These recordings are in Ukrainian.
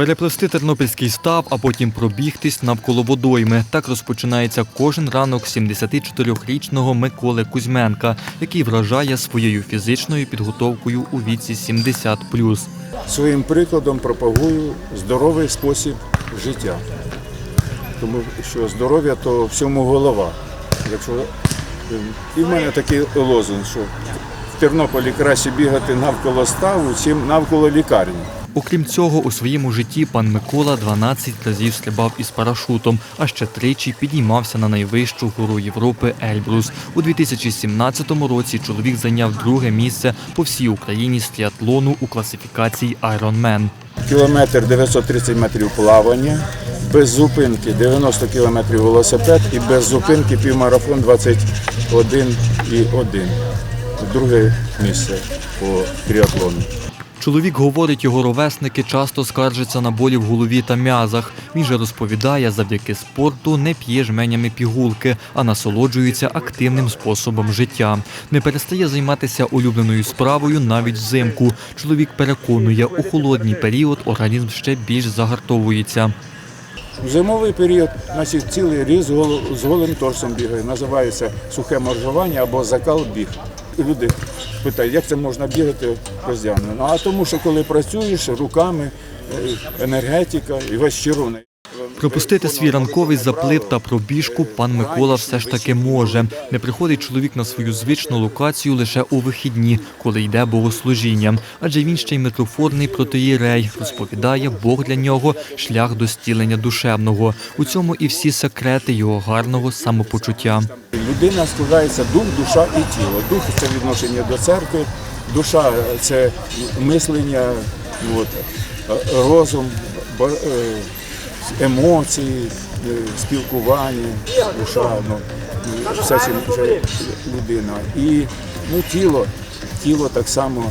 Переплести тернопільський став, а потім пробігтись навколо водойми. Так розпочинається кожен ранок 74-річного Миколи Кузьменка, який вражає своєю фізичною підготовкою у віці 70+. Своїм прикладом пропагую здоровий спосіб життя. Тому що здоров'я то всьому голова. Якщо і в мене такий лозунг, що в Тернополі краще бігати навколо ставу, чим навколо лікарні. Окрім цього, у своєму житті пан Микола 12 разів стрибав із парашутом, а ще тричі підіймався на найвищу гору Європи Ельбрус. У 2017 році чоловік зайняв друге місце по всій Україні з тріатлону у класифікації Ironman. Кілометр 930 метрів плавання, без зупинки 90 кілометрів велосипед і без зупинки півмарафон 21,1. Друге місце по тріатлону. Чоловік говорить, його ровесники часто скаржаться на болі в голові та м'язах. Він же розповідає, завдяки спорту не п'є жменями пігулки, а насолоджується активним способом життя. Не перестає займатися улюбленою справою навіть взимку. Чоловік переконує, у холодній період організм ще більш загартовується. В зимовий період значить, цілий рік з голим торсом бігає. Називається сухе моржування або закал біг. Люди питають, як це можна бігати роздягнено. Ну, а тому, що коли працюєш руками, е, енергетика і весь червоний. Пропустити свій ранковий заплив та пробіжку пан Микола все ж таки може. Не приходить чоловік на свою звичну локацію лише у вихідні, коли йде богослужіння. Адже він ще й митрофорний протоїрей. Розповідає, Бог для нього шлях до стілення душевного. У цьому і всі секрети його гарного самопочуття. Людина складається дух, душа і тіло. Дух це відношення до церкви, душа це мислення, от, е, розум, е, емоції, е, спілкування, душа, ну, все вже людина. І ну, тіло, тіло так само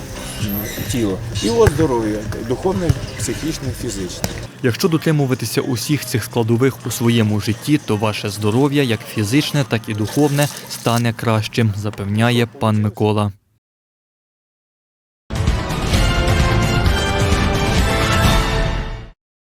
тіло. І от здоров'я, духовне, психічне, фізичне. Якщо дотримуватися усіх цих складових у своєму житті, то ваше здоров'я, як фізичне, так і духовне, стане кращим, запевняє пан Микола.